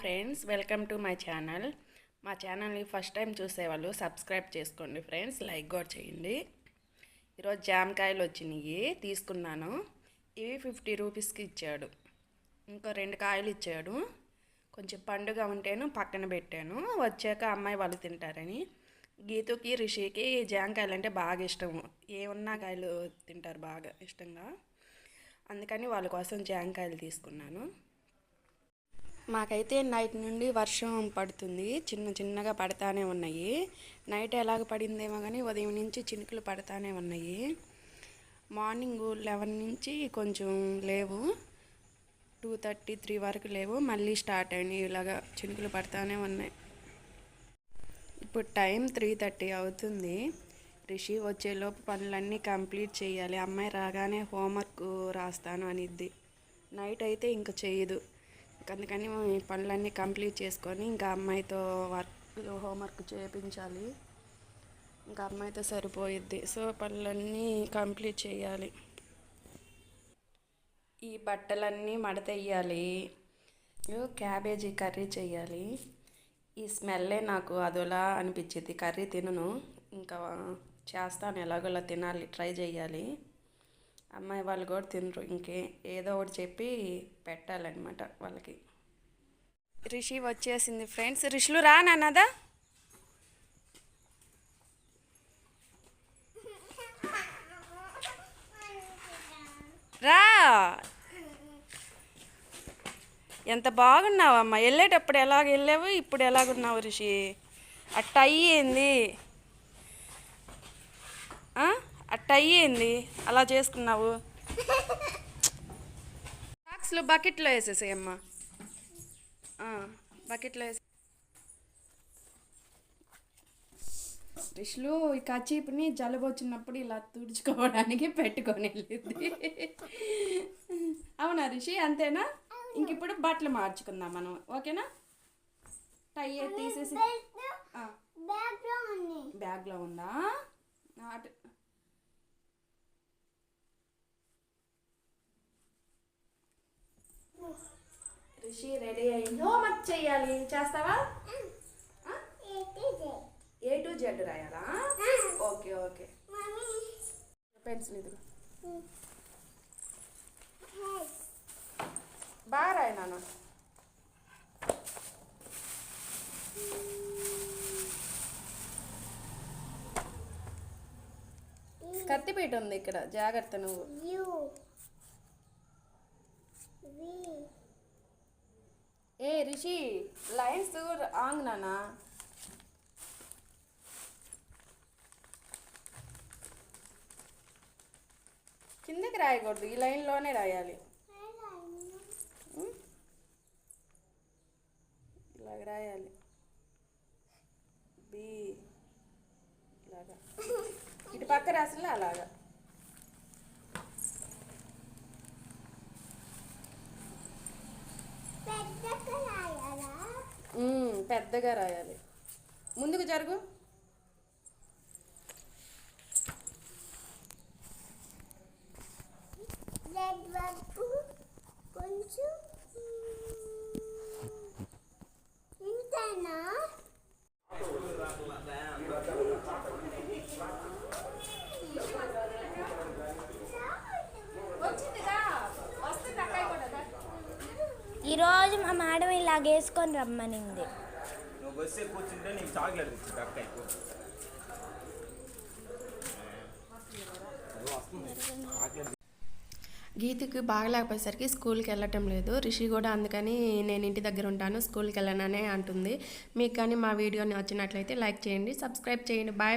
Friends welcome to my channel. మా ఛానల్ని first time చూసేవాళ్ళు సబ్స్క్రైబ్ చేసుకోండి ఫ్రెండ్స్ లైక్ కూడా చేయండి. ఈరోజు జామకాయలు వచ్చినాయి తీసుకున్నాను. ఇవి ఫిఫ్టీ రూపీస్కి ఇచ్చాడు. ఇంకో రెండు కాయలు ఇచ్చాడు. కొంచెం పండుగ ఉంటేను పక్కన పెట్టాను. వచ్చాక అమ్మాయి వాళ్ళు తింటారని. గీతుకి రిషికి జామకాయలు అంటే బాగా ఇష్టము ఏమున్నా కాయలు తింటారు బాగా ఇష్టంగా. అందుకని వాళ్ళ కోసం జామకాయలు తీసుకున్నాను. మాకైతే నైట్ నుండి వర్షం పడుతుంది. చిన్న చిన్నగా పడతానే ఉన్నాయి. నైట్ ఎలాగ పడిందేమో కానీ ఉదయం నుంచి చినుకులు పడతానే ఉన్నాయి. మార్నింగ్ లెవెన్ నుంచి కొంచెం లేవు. టూ థర్టీ త్రీ వరకు లేవు. మళ్ళీ స్టార్ట్ అయినాయి. ఇలాగా చినుకులు పడతానే ఉన్నాయి. ఇప్పుడు టైం త్రీ థర్టీ అవుతుంది. రిషి వచ్చేలోపు పనులన్నీ కంప్లీట్ చేయాలి. అమ్మాయి రాగానే హోంవర్క్ రాస్తాను అనిద్ది. నైట్ అయితే ఇంకా చేయదు. అందుకని ఈ పనులన్నీ కంప్లీట్ చేసుకొని ఇంకా అమ్మాయితో వర్క్ హోంవర్క్ చేయించాలి ఇంకా అమ్మాయితో సరిపోయిద్ది. సో పనులన్నీ కంప్లీట్ చేయాలి. ఈ బట్టలన్నీ మడతెయ్యాలి. క్యాబేజీ కర్రీ చేయాలి. ఈ స్మెల్లే నాకు అదోలా అనిపించింది కర్రీ తినను. ఇంకా చేస్తాను. ఎలాగోలా తినాలి. ట్రై చేయాలి. అమ్మాయి వాళ్ళు కూడా తినరు. ఇంకే ఏదో ఒకటి చెప్పి పెట్టాలన్నమాట వాళ్ళకి. రిషి వచ్చేసింది ఫ్రెండ్స్. రిషులు రా నాన్నదా? రా. ఎంత బాగున్నావమ్మా. వెళ్ళేటప్పుడు ఎలాగ వెళ్ళావు? ఇప్పుడు ఎలాగున్నావు రిషి? అట్ట అయ్యింది అట్ట అయ్యింది? అలా చేసుకున్నావు? బాక్స్లో బకెట్లో వేసేసాయమ్మా. బకెట్లో వేసి రిషులు ఈ కచీపుని జలుబు వచ్చినప్పుడు ఇలా తుడుచుకోవడానికి పెట్టుకొని వెళ్ళింది. అవునా రిషి? అంతేనా? ఇంక ఇప్పుడు బట్టలు మార్చుకుందాం మనం. ఓకేనా? టై తీసేసి ఆ, బ్యాగ్లో ఉందా? అటు రిషి రెడీ అయింది హోంవర్క్ చేయాలి చేస్తావా? A to Z రాయాలా? Okay okay. Pencil ఇది బాగా రాయి నాన్న. కత్తిపీట ఉంది ఇక్కడ. జాగ్రత్త నువ్వు. రిషి లైన్స్ ఆంగ్ నానా కిందకి రాయకూడదు ఈ లైన్లోనే రాయాలి ఇలాగ రాయాలి బి ఇలాగా ఇటు పక్క రాసిన అలాగా పెద్దగా రాయాలి. ముందుకు జరుగు. కొంచెం ఇంతేనా ఈరోజు మా మేడం ఇలాగ వేసుకొని రమ్మనింది. నువ్వు కూర్చుంటే నీకు చాక్లెట్ తెచ్చింది అక్క ఎక్కువ గీతకి బాగలేకపోయేసరికి స్కూల్కి వెళ్ళటం లేదు. రిషి కూడా అందుకని నేను ఇంటి దగ్గర ఉంటాను స్కూల్కి వెళ్ళననే అంటుంది. మీకు కానీ మా వీడియో నచ్చినట్లయితే లైక్ చేయండి సబ్స్క్రైబ్ చేయండి. బాయ్